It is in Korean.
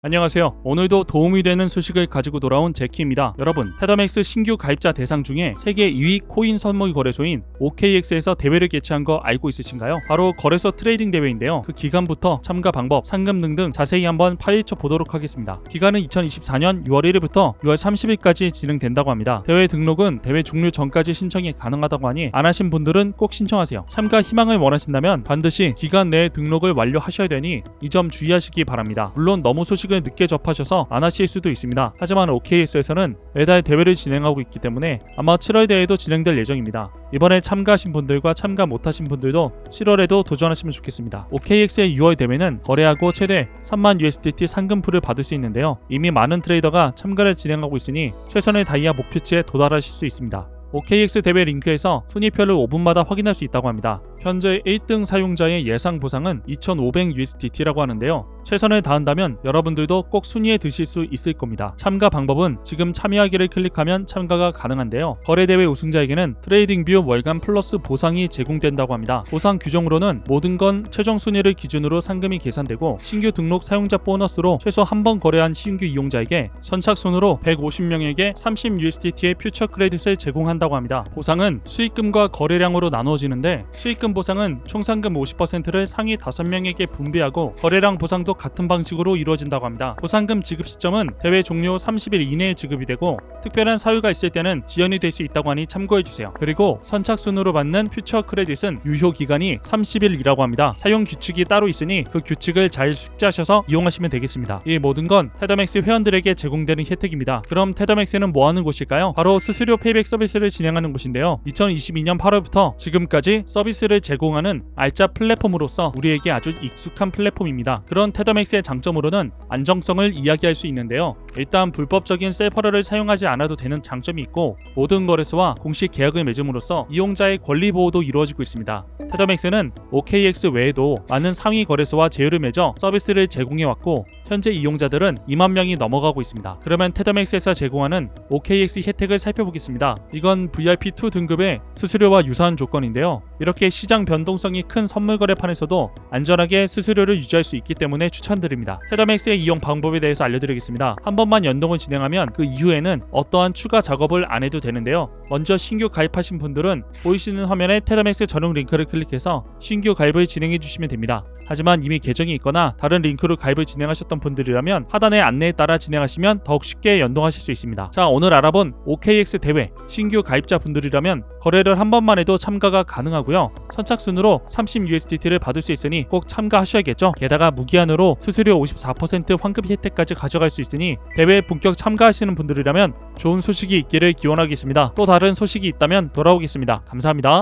안녕하세요. 오늘도 도움이 되는 소식을 가지고 돌아온 제키입니다. 여러분, 테더맥스 신규 가입자 대상 중에 세계 2위 코인 선물 거래소인 OKX에서 대회를 개최한 거 알고 있으신가요? 바로 거래소 트레이딩 대회인데요. 그 기간부터 참가 방법, 상금 등등 자세히 한번 파헤쳐 보도록 하겠습니다. 기간은 2024년 6월 1일부터 6월 30일까지 진행된다고 합니다. 대회 등록은 대회 종료 전까지 신청이 가능하다고 하니 안 하신 분들은 꼭 신청하세요. 참가 희망을 원하신다면 반드시 기간 내에 등록을 완료하셔야 되니 이 점 주의하시기 바랍니다. 물론 너무 소식 을 늦게 접하셔서 안 하실 수도 있습니다. 하지만 OKS에서는 매달 대회를 진행하고 있기 때문에 아마 7월 대회도 진행될 예정입니다. 이번에 참가하신 분들과 참가 못하신 분들도 7월에도 도전하시면 좋겠습니다. OKX의 6월 대회는 거래하고 최대 3만 USDT 상금풀을 받을 수 있는데요. 이미 많은 트레이더가 참가를 진행하고 있으니 최선의 다이아 목표치에 도달하실 수 있습니다. OKX 대회 링크에서 순위표를 5분마다 확인할 수 있다고 합니다. 현재 1등 사용자의 예상 보상은 2,500USDT라고 하는데요. 최선을 다한다면 여러분들도 꼭 순위에 드실 수 있을 겁니다. 참가 방법은 지금 참여하기를 클릭하면 참가가 가능한데요. 거래대회 우승자에게는 트레이딩뷰 월간 플러스 보상이 제공된다고 합니다. 보상 규정으로는 모든 건 최종 순위를 기준으로 상금이 계산되고 신규 등록 사용자 보너스로 최소 한 번 거래한 신규 이용자에게 선착순으로 150명에게 30USDT의 퓨처 크레딧을 제공한다고 합니다. 보상은 수익금과 거래량으로 나누어지는데 수익금 보상은 총 상금 50%를 상위 5명에게 분배하고 거래량 보상도 같은 방식으로 이루어진다고 합니다. 보상금 지급 시점은 대회 종료 30일 이내에 지급이 되고 특별한 사유가 있을 때는 지연이 될 수 있다고 하니 참고해 주세요. 그리고 선착순으로 받는 퓨처 크레딧은 유효 기간이 30일이라고 합니다. 사용 규칙이 따로 있으니 그 규칙을 잘 숙지하셔서 이용하시면 되겠습니다. 이 모든 건 테더맥스 회원들에게 제공되는 혜택입니다. 그럼 테더맥스는 뭐 하는 곳일까요? 바로 수수료 페이백 서비스를 진행하는 곳인데요. 2022년 8월부터 지금까지 서비스를 제공하는 알짜 플랫폼으로서 우리에게 아주 익숙한 플랫폼입니다. 그런 테더 맥스의 장점으로는 안정성을 이야기할 수 있는데요. 일단 불법적인 셀퍼러를 사용하지 않아도 되는 장점이 있고 모든 거래소와 공식 계약을 맺음으로써 이용자의 권리 보호도 이루어지고 있습니다. 테더맥스는 OKX 외에도 많은 상위 거래소와 제휴를 맺어 서비스를 제공해 왔고 현재 이용자들은 2만 명이 넘어가고 있습니다. 그러면 테더맥스에서 제공하는 OKX 혜택을 살펴보겠습니다. 이건 VIP2 등급의 수수료와 유사한 조건인데요. 이렇게 시장 변동성이 큰 선물 거래판에서도 안전하게 수수료를 유지할 수 있기 때문에 추천드립니다. 테더맥스의 이용 방법에 대해서 알려드리겠습니다. 한 번만 연동을 진행하면 그 이후에는 어떠한 추가 작업을 안 해도 되는데요. 먼저 신규 가입하신 분들은 보이시는 화면에 테더맥스 전용 링크를 클릭해서 신규 가입을 진행해 주시면 됩니다. 하지만 이미 계정이 있거나 다른 링크로 가입을 진행하셨던 분들이라면 하단의 안내에 따라 진행하시면 더욱 쉽게 연동하실 수 있습니다. 자, 오늘 알아본 OKX 대회 신규 가입자 분들이라면 거래를 한 번만 해도 참가가 가능하고요. 선착순으로 30USDT를 받을 수 있으니 꼭 참가하셔야겠죠. 게다가 무기한으로 수수료 54% 환급 혜택까지 가져갈 수 있으니 대회에 본격 참가하시는 분들이라면 좋은 소식이 있기를 기원하겠습니다. 또 다른 소식이 있다면 돌아오겠습니다. 감사합니다.